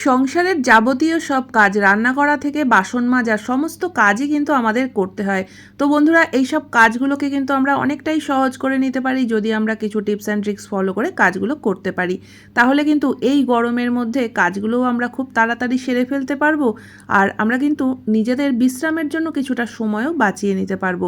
সংসারের যাবতীয় সব কাজ, রান্না করা থেকে বাসন মাজা, সমস্ত কাজই কিন্তু আমাদের করতে হয়। তো বন্ধুরা, এই সব কাজগুলোকে কিন্তু আমরা অনেকটাই সহজ করে নিতে পারি যদি আমরা কিছু টিপস অ্যান্ড ট্রিক্স ফলো করে কাজগুলো করতে পারি। তাহলে কিন্তু এই গরমের মধ্যে কাজগুলোও আমরা খুব তাড়াতাড়ি সেরে ফেলতে পারব আর আমরা কিন্তু নিজেদের বিশ্রামের জন্য কিছুটা সময়ও বাঁচিয়ে নিতে পারব।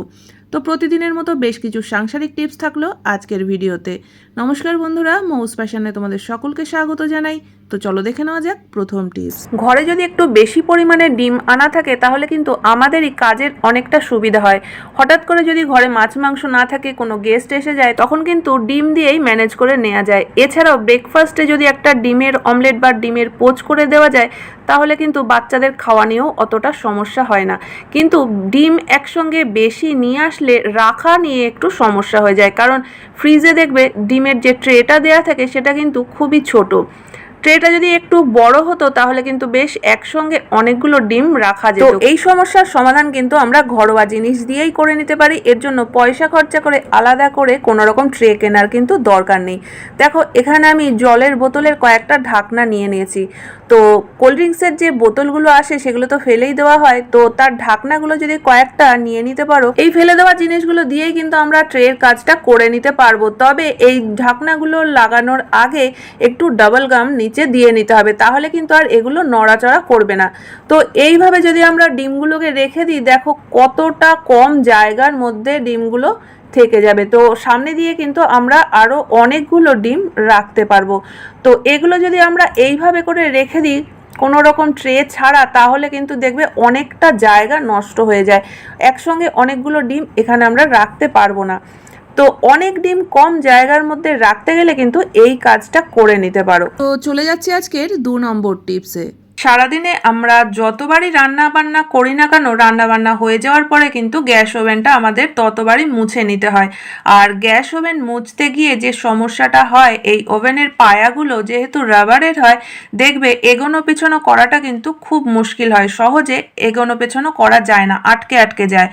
তো প্রতিদিনের মতো বেশ কিছু সাংসারিক টিপস থাকল আজকের ভিডিওতে। নমস্কার বন্ধুরা, মৌস ফ্যাশনে তোমাদের সকলকে স্বাগত জানাই। তো চলো দেখে নেওয়া যাক প্রথম টিপস। ঘরে যদি একটু বেশি পরিমাণে ডিম আনা থাকে, তাহলে কিন্তু আমাদেরই কাজের অনেকটা সুবিধা হয়। হঠাৎ করে যদি ঘরে মাছ মাংস না থাকে, কোনো গেস্ট এসে যায়, তখন কিন্তু ডিম দিয়েই ম্যানেজ করে নেওয়া যায়। এছাড়াও ব্রেকফাস্টে যদি একটা ডিমের অমলেট বা ডিমের পোচ করে দেওয়া যায়, তাহলে কিন্তু বাচ্চাদের খাওয়া নিয়েও অতটা সমস্যা হয় না। কিন্তু ডিম একসঙ্গে বেশি নিয়ে আসলে রাখা নিয়ে একটু সমস্যা হয়ে যায়, কারণ ফ্রিজে দেখবে ডিমের যে ট্রেটা দেওয়া থাকে, সেটা কিন্তু খুবই ছোট। ট্রেটা যদি একটু বড় হতো তাহলে কিন্তু বেশ একসঙ্গে অনেকগুলো ডিম রাখা যেত। এই সমস্যার সমাধান কিন্তু আমরা ঘরোয়া জিনিস দিয়েই করে নিতে পারি। এর জন্য পয়সা খরচা করে আলাদা করে কোনো রকম ট্রে কেনার কিন্তু দরকার নেই। দেখো এখানে আমি জলের বোতলের কয়েকটা ঢাকনা নিয়ে নিয়েছি। তো কোল্ড ড্রিঙ্কসের যে বোতলগুলো আসে সেগুলো তো ফেলেই দেওয়া হয়। তো তার ঢাকনাগুলো যদি কয়েকটা নিয়ে নিতে পারো এই ফেলে দেওয়া জিনিসগুলো দিয়েই কিন্তু আমরা ট্রের কাজটা করে নিতে পারব। তবে এই ঢাকনাগুলো লাগানোর আগে একটু ডাবল গাম নিচে দিয়ে নিতে হবে, তাহলে কিন্তু আর এগুলো নড়াচড়া করবে না। তো এইভাবে যদি আমরা ডিমগুলোকে রেখে দিই, দেখো কতটা কম জায়গার মধ্যে ডিমগুলো থেকে যাবে। তো সামনে দিয়ে কিন্তু আমরা আরও অনেকগুলো ডিম রাখতে পারব। তো এগুলো যদি আমরা এইভাবে করে রেখে দিই, কোনো রকম ট্রে ছাড়া, তাহলে কিন্তু দেখবে অনেকটা জায়গা নষ্ট হয়ে যায়। একসঙ্গে অনেকগুলো ডিম এখানে আমরা রাখতে পারব না। তো অনেক ডিম কম জায়গার মধ্যে রাখতে গেলে কিন্তু এই কাজটা করে নিতে পারো। তো চলে যাচ্ছি আজকের দু নম্বর টিপসে। সারাদিনে আমরা যতবারই রান্না বান্না করি না কেন রান্না বান্না হয়ে যাওয়ার পরে কিন্তু গ্যাস ওভেনটা আমাদের ততবারই মুছে নিতে হয়। আর গ্যাস ওভেন মুছতে গিয়ে যে সমস্যাটা হয়, এই ওভেনের পায়াগুলো যেহেতু রাবারের হয়, দেখবে এগোনো পেছনো করাটা কিন্তু খুব মুশকিল হয়। সহজে এগোনো পেছনো করা যায় না, আটকে আটকে যায়।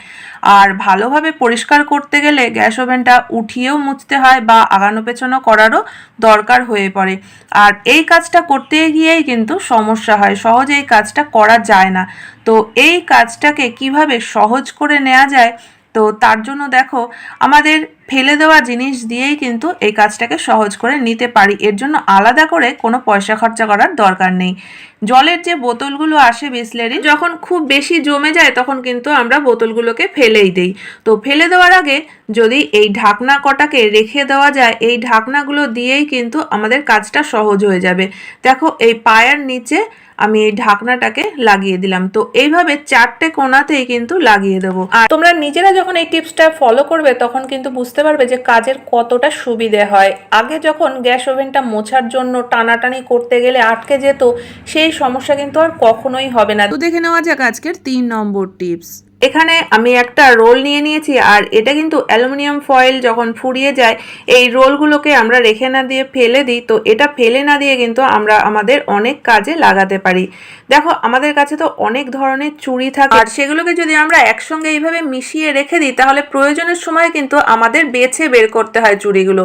আর ভালোভাবে পরিষ্কার করতে গেলে গ্যাস ওভেনটা উঠিয়েও মুছতে হয় বা আগানো পেছনো করারও দরকার হয়ে পড়ে। আর এই কাজটা করতে গিয়েই কিন্তু সমস্যা হয়। সহজে এই কাজটা করা যায় না। তো এই কাজটাকে কীভাবে সহজ করে নেওয়া যায়, তো তার জন্য দেখো, আমাদের ফেলে দেওয়া জিনিস দিয়েই কিন্তু এই কাজটাকে সহজ করে নিতে পারি। এর জন্য আলাদা করে কোনো পয়সা খরচা করার দরকার নেই। জলের যে বোতলগুলো আসে বিসলেরি, যখন খুব বেশি জমে যায় তখন কিন্তু আমরা বোতলগুলোকে ফেলেই দেই। তো ফেলে দেওয়ার আগে যদি এই ঢাকনা কটাকে রেখে দেওয়া যায়, এই ঢাকনাগুলো দিয়েই কিন্তু আমাদের কাজটা সহজ হয়ে যাবে। দেখো, এই পায়ের নিচে আমি এই ঢাকনাটাকে লাগিয়ে দিলাম। তো এইভাবে চারটে কোনাতেই কিন্তু লাগিয়ে দেবো। আর তোমরা নিজেরা যখন এই টিপসটা ফলো করবে, তখন কিন্তু বুঝতে পারবে যে কাজের কতটা সুবিধে হয়। আগে যখন গ্যাস ওভেনটা মোছার জন্য টানাটানি করতে গেলে আটকে যেত, সেই সমস্যা কিন্তু আর কখনোই হবে না। তো দেখে নেওয়া যাক আজকের তিন নম্বর টিপস। এখানে আমি একটা রোল নিয়ে নিয়েছি, আর এটা কিন্তু অ্যালুমিনিয়াম ফয়েল যখন ফুরিয়ে যায়, এই রোলগুলোকে আমরা রেখে না দিয়ে ফেলে দিই। তো এটা ফেলে না দিয়ে কিন্তু আমরা আমাদের অনেক কাজে লাগাতে পারি। দেখো, আমাদের কাছে তো অনেক ধরনের চুড়ি থাকে। আর সেগুলোকে যদি আমরা একসঙ্গে এইভাবে মিশিয়ে রেখে দিই, তাহলে প্রয়োজনের সময় কিন্তু আমাদের বেছে বের করতে হয় চুড়িগুলো।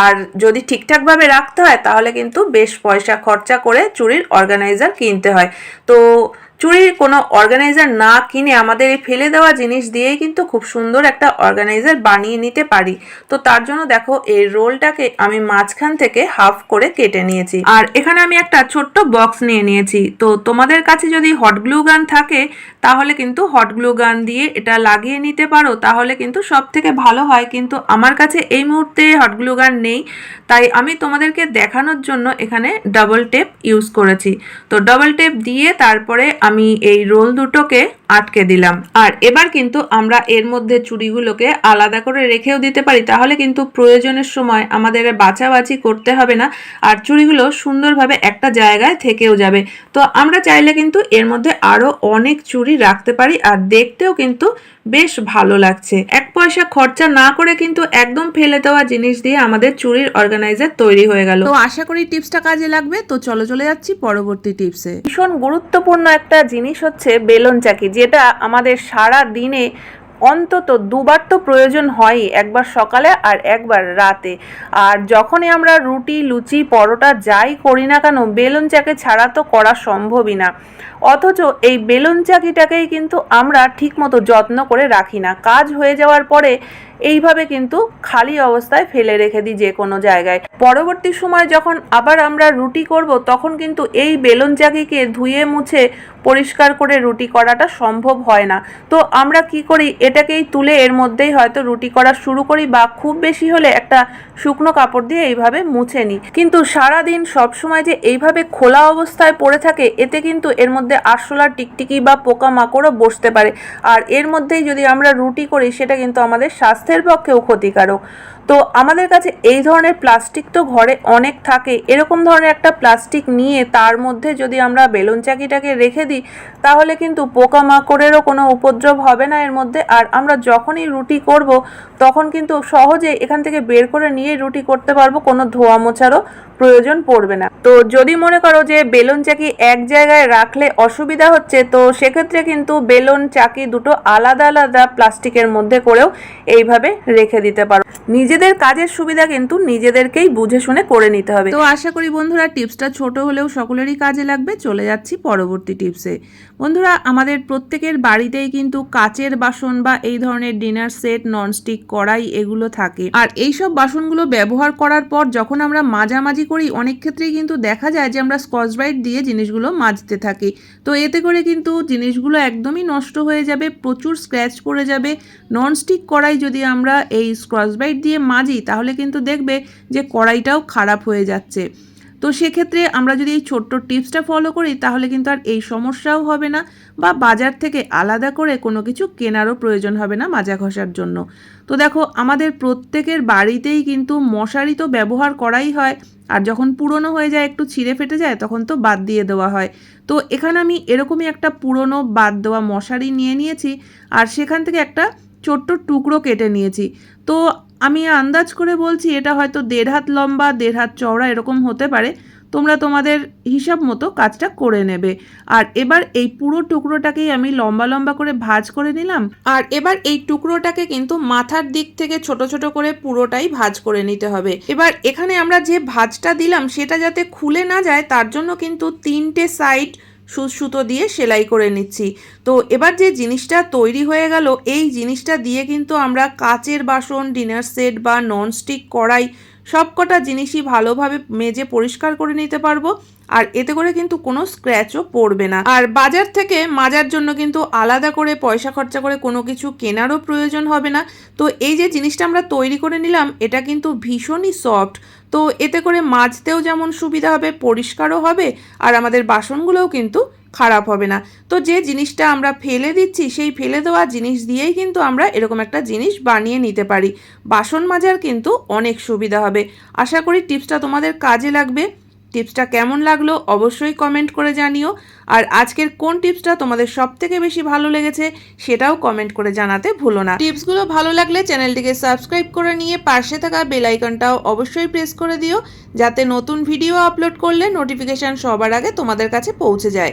আর যদি ঠিকঠাকভাবে রাখতে হয়, তাহলে কিন্তু বেশ পয়সা খরচা করে চুড়ির অর্গানাইজার কিনতে হয়। তো চুরির কোনো অর্গানাইজার না কিনে আমাদের এই ফেলে দেওয়া জিনিস দিয়েই কিন্তু খুব সুন্দর একটা অর্গানাইজার বানিয়ে নিতে পারি। তো তার জন্য দেখো, এই রোলটাকে আমি মাঝখান থেকে হাফ করে কেটে নিয়েছি। আর এখানে আমি একটা ছোট্ট বক্স নিয়ে নিয়েছি। তো তোমাদের কাছে যদি হট গ্লু গান থাকে, তাহলে কিন্তু হট গ্লু গান দিয়ে এটা লাগিয়ে নিতে পারো। তাহলে কিন্তু সব থেকে ভালো হয়। কিন্তু আমার কাছে এই মুহূর্তে হট গ্লু গান নেই। তাই আমি তোমাদেরকে দেখানোর জন্য এখানে ডাবল টেপ ইউজ করেছি। তো ডাবল টেপ দিয়ে তারপরে আমি এই রোল দুটোকে আটকে দিলাম। আর এবার কিন্তু আমরা এর মধ্যে চুড়িগুলোকে আলাদা করে রেখেও দিতে পারি। তাহলে কিন্তু প্রয়োজনের সময় আমাদের বাছাবাছি করতে হবে না। আর চুড়িগুলো সুন্দরভাবে একটা জায়গায় থেকেও যাবে। তো আমরা চাইলে কিন্তু এর মধ্যে আরও অনেক চুড়ি রাখতে পারি। আর দেখতেও কিন্তু বেশ ভালো লাগছে। এক পয়সা খরচা না করে কিন্তু একদম ফেলে দেওয়া জিনিস দিয়ে আমাদের চুরির অর্গানাইজার তৈরি হয়ে গেল। তো আশা করি টিপসটা কাজে লাগবে। তো চলো চলে যাচ্ছি পরবর্তী টিপসে। ভীষণ গুরুত্বপূর্ণ একটা জিনিস হচ্ছে বেলন চাকি। যেটা আমাদের সারা দিনে অন্তত দুবার তো প্রয়োজন হয়ই একবার সকালে আর একবার রাতে। আর যখনই আমরা রুটি, লুচি, পরোটা যাই করি না কেন, বেলুন চাকে ছাড়া তো করা সম্ভবই না। অথচ এই বেলুন চাকিটাকেই কিন্তু আমরা ঠিকমতো যত্ন করে রাখি না। কাজ হয়ে যাওয়ার পরে এইভাবে কিন্তু খালি অবস্থায় ফেলে রেখে দিই যে কোনো জায়গায়। পরবর্তী সময় যখন আবার আমরা রুটি করব, তখন কিন্তু এই বেলুন চাকিকে ধুয়ে মুছে পরিষ্কার করে রুটি করাটা সম্ভব হয় না। তো আমরা কি করি, এটাকেই তুলে এর মধ্যেই হয়তো রুটি করা শুরু করি বা খুব বেশি হলে একটা শুকনো কাপড় দিয়ে এইভাবে মুছে নিই। কিন্তু সারা দিন সবসময় যে এইভাবে খোলা অবস্থায় পড়ে থাকে, এতে কিন্তু এর মধ্যে আরশোলা টিকটিকি বা পোকামাকড়ও বসতে পারে। আর এর মধ্যেই যদি আমরা রুটি করি, সেটা কিন্তু আমাদের স্বাস্থ্যের পক্ষেও ক্ষতিকারক। তো আমাদের কাছে এই ধরনের প্লাস্টিক তো ঘরে অনেক থাকে। এরকম ধরনের একটা প্লাস্টিক নিয়ে তার মধ্যে যদি আমরা বেলুন চাকিটাকে রেখে দিই, তাহলে কিন্তু পোকামাকড়েরও কোনো উপদ্রব হবে না এর মধ্যে। আর আমরা যখনই রুটি করব, তখন কিন্তু সহজে এখান থেকে বের করে নিয়ে রুটি করতে পারব কোনো ধোয়া মোছারও। প্রয়োজন পড়বে না। তো যদি মনে করো যে বেলুন চাকি এক জায়গায় রাখলে অসুবিধা হচ্ছে, তো সেক্ষেত্রে কিন্তু বেলুন চাকি দুটো আলাদা আলাদা প্লাস্টিকের মধ্যে করেও এইভাবে রেখে দিতে পারো। নিজেদের কাজের সুবিধা কিন্তু নিজেদেরকেই বুঝে শুনে করে নিতে হবে। তো আশা করি বন্ধুরা টিপসটা ছোট হলেও সকলেরই কাজে লাগবে। চলে যাচ্ছি পরবর্তী টিপসে। বন্ধুরা, আমাদের প্রত্যেকের বাড়িতেই কিন্তু কাচের বাসন বা এই ধরনের ডিনার সেট, ননস্টিক, কড়াই এগুলো থাকে। আর এইসব বাসনগুলো ব্যবহার করার পর যখন আমরা করি, অনেক ক্ষেত্রেই কিন্তু দেখা যায় যে আমরা স্কচ ব্রাইট দিয়ে জিনিসগুলো মাজতে থাকি। তো এতে করে কিন্তু জিনিসগুলো একদমই নষ্ট হয়ে যাবে, প্রচুর স্ক্র্যাচ পড়ে যাবে। ননস্টিক কড়াই যদি আমরা এই স্কচ ব্রাইট দিয়ে মাজি, তাহলে কিন্তু দেখবে যে কড়াইটাও খারাপ হয়ে যাচ্ছে। তো সেক্ষেত্রে আমরা যদি এই ছোট্ট টিপসটা ফলো করি, তাহলে কিন্তু আর এই সমস্যাও হবে না বা বাজার থেকে আলাদা করে কোনো কিছু কেনারও প্রয়োজন হবে না মাজা ঘষার জন্য। তো দেখো, আমাদের প্রত্যেকের বাড়িতেই কিন্তু মশারি তো ব্যবহার করাই হয়, আর যখন পুরনো হয়ে যায়, একটু ছিঁড়ে ফেটে যায়, তখন তো বাদ দিয়ে দেওয়া হয়। তো এখানে আমি এরকমই একটা পুরনো বাদ দেওয়া মশারি নিয়ে নিয়েছি, আর সেখান থেকে একটা ছোট্ট টুকরো কেটে নিয়েছি। তো আমি আন্দাজ করে বলছি এটা হয়তো দেড় হাত লম্বা, দেড় হাত চওড়া এরকম হতে পারে। তোমরা তোমাদের হিসাব মতো কাজটা করে নেবে। আর এবার এই পুরো টুকরোটাকেই আমি লম্বা লম্বা করে ভাজ করে নিলাম। আর এবার এই টুকরোটাকে কিন্তু মাথার দিক থেকে ছোট ছোট করে পুরোটাই ভাজ করে নিতে হবে। এবার এখানে আমরা যে ভাজটা দিলাম সেটা যাতে খুলে না যায়, তার জন্য কিন্তু তিনটে সাইড সুতো দিয়ে সেলাই করে নিচ্ছি। তো এবার যে জিনিসটা তৈরি হয়ে গেল, এই জিনিসটা দিয়ে কিন্তু আমরা কাচের বাসন, ডিনার সেট বা ননস্টিক কড়াই সব কটা জিনিসই ভালোভাবে মেজে পরিষ্কার করে নিতে পারব, আর এতে করে কিন্তু কোনো স্ক্র্যাচও পড়বে না। আর বাজার থেকে মাজার জন্য কিন্তু আলাদা করে পয়সা খরচা করে কোনো কিছু কেনারও প্রয়োজন হবে না। তো এই যে জিনিসটা আমরা তৈরি করে নিলাম, এটা কিন্তু ভীষণই সফট তো এতে করে মাজতেও যেমন সুবিধা হবে, পরিষ্কারও হবে, আর আমাদের বাসনগুলোও কিন্তু খারাপ হবে না। তো যে জিনিসটা আমরা ফেলে দিচ্ছি, সেই ফেলে দেওয়া জিনিস দিয়েই কিন্তু আমরা এরকম একটা জিনিস বানিয়ে নিতে পারি। বাসন মাজার কিন্তু অনেক সুবিধা হবে। আশা করি টিপসটা তোমাদের কাজে লাগবে। টিপসটা কেমন লাগল অবশ্যই কমেন্ট করে জানিও। আর আজকের কোন টিপসটা তোমাদের সব থেকে বেশি ভালো লেগেছে সেটাও কমেন্ট করে জানাতে ভুলো না। টিপসগুলো ভালো লাগলে চ্যানেলটিকে সাবস্ক্রাইব করে নিয়ে পাশে থাকা বেল আইকনটাও অবশ্যই প্রেস করে দিও, যাতে নতুন ভিডিও আপলোড করলে নোটিফিকেশান সবার আগে তোমাদের কাছে পৌঁছে যায়।